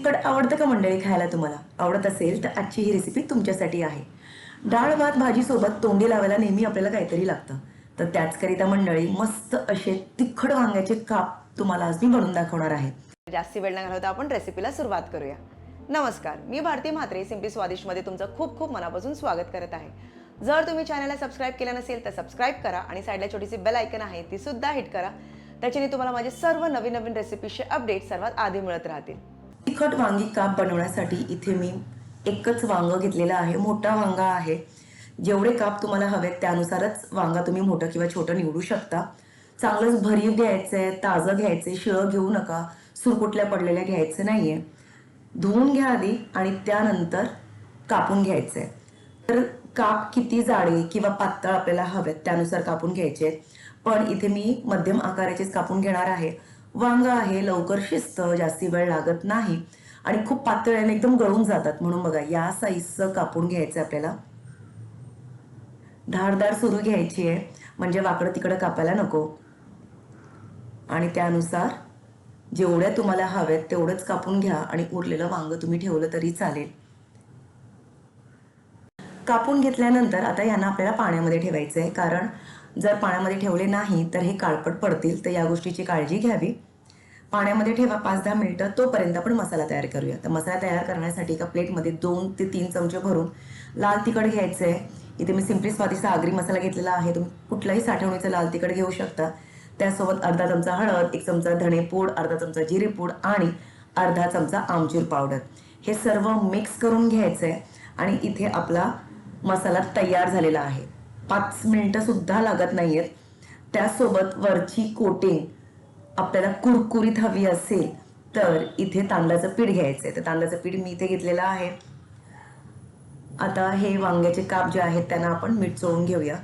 तिखट आवडतं का मंडळी खायला तुम्हाला? आवडत असेल तर आजची ही रेसिपी तुमच्यासाठी आहे. डाळ भात भाजीसोबत तोंडी लावायला नेहमी आपल्याला काहीतरी लागतं. तर त्याचकरिता मंडळी मस्त असे तिखट वांग्याचे काप तुम्हाला आज मी बनवून दाखवणार आहे. जास्ती वेळ न घालवता आपण रेसिपीला सुरुवात करूया. नमस्कार मी भारती म्हात्रे सिम्पली स्वादिष्टमध्ये तुमचं खूप खूप मनापासून स्वागत करत आहे. जर तुम्ही चॅनलला सबस्क्राईब केलं नसेल तर सबस्क्राईब करा आणि साईडला छोटीशी बेल आयकन आहे ती सुद्धा हिट करा. त्याच्याने तुम्हाला माझे सर्व नवीन नवीन रेसिपीचे अपडेट सर्वात आधी मिळत राहतील. तिखट वांगी काप बनवण्यासाठी इथे मी एकच वांग घेतलेलं आहे मोठा वांगा आहे. जेवढे काप तुम्हाला हवेत त्यानुसारच वांगा तुम्ही मोठं किंवा छोटं निवडू शकता. चांगलंच भरीव घ्यायचं आहे ताजं घ्यायचं शिळं घेऊ नका सुरकुटल्या पडलेल्या घ्यायचं नाहीये. धुवून घ्या आधी आणि त्यानंतर कापून घ्यायचे तर काप किती जाडे किंवा पातळ आपल्याला हवेत त्यानुसार कापून घ्यायचे आहेत. पण इथे मी मध्यम आकाराचेच कापून घेणार आहे. वांग आहे लवकर शिजतं जास्ती वेळ लागत नाही. आणि खूप पातळ आणि एकदम गळून जातात म्हणून बघा या साईजचं कापून घ्यायचं आपल्याला. धारदार सुरू घ्यायची आहे म्हणजे वाकडं तिकडं कापायला नको. आणि त्यानुसार जेवढ्या तुम्हाला हव्यात तेवढंच कापून घ्या आणि उरलेलं वांग तुम्ही ठेवलं तरी चालेल. कापून घेतल्यानंतर आता यांना आपल्याला पाण्यामध्ये ठेवायचं आहे कारण जर पाण्यामध्ये ठेवले नाही तर हे काळपट पडतील. तर या गोष्टीची काळजी घ्यावी. पाण्यामध्ये ठेवा पाच दहा मिनिटं तोपर्यंत आपण मसाला तयार करूया. तर मसाला तयार करण्यासाठी एका प्लेटमध्ये दोन ते तीन चमचे भरून लाल तिखट घ्यायचं. आहे इथे मी सिम्पली स्वादिष्ट आगरी मसाला घेतलेला आहे. तुम्ही कुठलाही साठवणीचं लाल तिखट घेऊ शकता. त्यासोबत अर्धा चमचा हळद एक चमचा धणेपूड अर्धा चमचा जिरेपूड आणि अर्धा चमचा आमचूर पावडर. हे सर्व मिक्स करून घ्यायचं आहे आणि इथे आपला मसाला तयार झालेला आहे. पाच मिनटंसुद्धा लागत नाही आहेत त्यासोबत वरची कोटिंग आपल्याला कुरकुरीत हवी असेल तर इथे तांदळाचं पीठ घ्यायचं आहे तर तांदळाचं पीठ मी इथे घेतलेलं आहे. आता हे वांग्याचे काप जे आहेत त्यांना आपण मीठ चोळून घेऊया.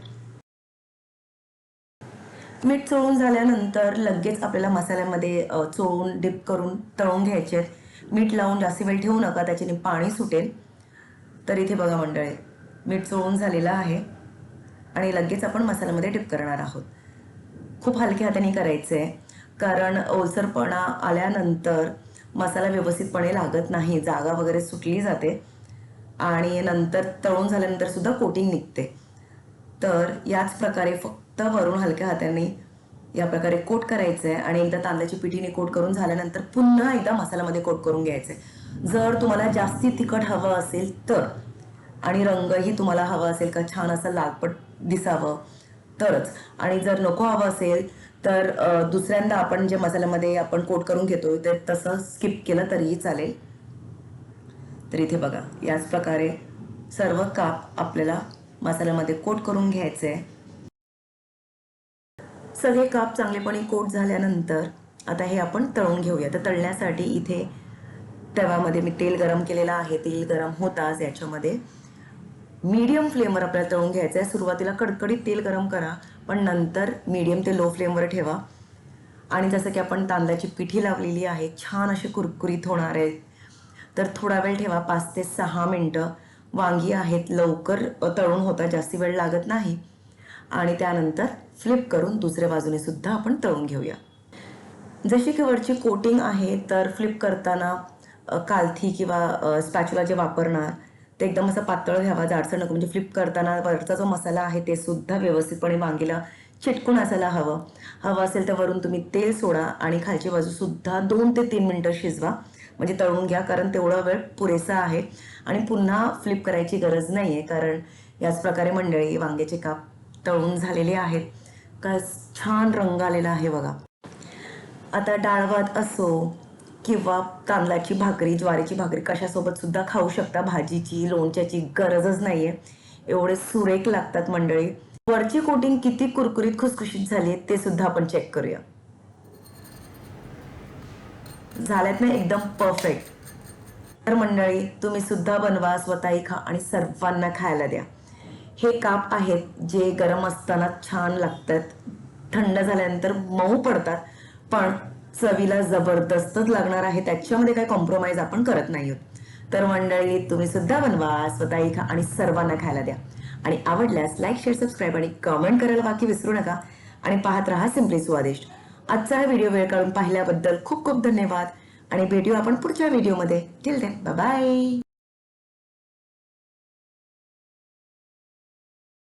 मीठ चोळून झाल्यानंतर लगेच आपल्याला मसाल्यामध्ये चोळून डिप करून तळून घ्यायचे. आहेत मीठ लावून जास्त वेळ ठेवू नका त्याच्याने पाणी सुटेल. तर इथे बघा मंडळी मीठ चोळून झालेलं आहे. आणि लगेच आपण मसाल्यामध्ये डिप करणार आहोत. खूप हलक्या हाताने करायचं आहे कारण ओलसरपणा आल्यानंतर मसाला व्यवस्थितपणे लागत नाही जागा वगैरे सुटली जाते आणि नंतर तळून झाल्यानंतर सुद्धा कोटिंग निघते. तर याच प्रकारे फक्त वरून हलक्या हाताने या प्रकारे कोट करायचं आहे आणि एकदा तांदळाची पिठीने कोट करून झाल्यानंतर पुन्हा एकदा मसाल्यामध्ये कोट करून घ्यायचं आहे जर तुम्हाला जास्ती तिखट हवं असेल तर आणि रंगही तुम्हाला हवा असेल का छान असं लालपट दिसावं तरच. आणि जर नको हवं असेल तर दुसऱ्यांदा आपण जे मसाल्यामध्ये आपण कोट करून घेतो ते तसं स्किप केलं तरीही चालेल. तर इथे बघा याच प्रकारे सर्व काप आपल्याला मसाल्यामध्ये कोट करून घ्यायचे. आहे सगळे काप चांगलेपणे कोट झाल्यानंतर आता हे आपण तळून घेऊया. तर तळण्यासाठी इथे तव्यामध्ये मी तेल गरम केलेलं आहे. तेल गरम होताच याच्यामध्ये. मीडियम फ्लेमवर आपल्याला तळून घ्यायचं आहे सुरुवातीला कडकडीत तेल गरम करा पण नंतर मीडियम ते लो फ्लेमवर ठेवा. आणि जसं की आपण तांदळाची पिठी लावलेली आहे छान अशी कुरकुरीत होणार आहे. तर थोडा वेळ ठेवा पाच ते सहा मिनटं. वांगी आहेत लवकर तळून होता जास्ती वेळ लागत नाही. आणि त्यानंतर फ्लिप करून दुसऱ्या बाजूने सुद्धा आपण तळून घेऊया. जशी की वरची कोटिंग आहे तर फ्लिप करताना कालथी किंवा स्पॅच्युला जे वापरणार ते एकदम असं पातळ घ्यावा जाडसर नको. म्हणजे फ्लिप करताना वरचा जो मसाला आहे ते सुद्धा व्यवस्थितपणे वांगीला चिटकून असायला हवं. हवं असेल तर वरून तुम्ही तेल सोडा आणि खालची बाजूसुद्धा दोन ते तीन मिनटं शिजवा. म्हणजे तळून घ्या कारण तेवढा वेळ पुरेसा आहे. आणि पुन्हा फ्लिप करायची गरज नाही आहे कारण याच प्रकारे मंडळी वांग्याचे काप तळून झालेले आहेत. का छान रंग आलेला आहे बघा. आता डाळ भात असो किंवा तांदळाची भाकरी ज्वारीची भाकरी कशासोबत सुद्धा खाऊ शकता. भाजीची लोणच्याची गरजच नाहीये. एवढे सुरेख लागतात मंडळी. वरची कोटिंग किती कुरकुरीत खुसखुशीत झाली ते सुद्धा आपण चेक करूया. झाल्यात ना एकदम परफेक्ट तर मंडळी तुम्ही सुद्धा बनवा स्वतःही खा आणि सर्वांना खायला द्या. हे काप आहेत जे गरम असताना छान लागतात. थंड झाल्यानंतर मऊ पडतात. पण चवीला जबरदस्तच लागणार आहे. त्याच्यामध्ये काही कॉम्प्रोमाइज आपण करत नाही आहोत. तर मंडळी तुम्ही सुद्धा बनवा स्वतःही खा आणि सर्वांना खायला द्या. आणि आवडल्यास लाईक शेअर सबस्क्राईब आणि कमेंट करायला बाकी विसरू नका. आणि पाहत राहा सिम्पली स्वादिष्ट आजचा हा व्हिडिओ वेळ काढून पाहिल्याबद्दल खूप खूप धन्यवाद. आणि भेटू आपण पुढच्या व्हिडिओमध्ये टिल देन बाय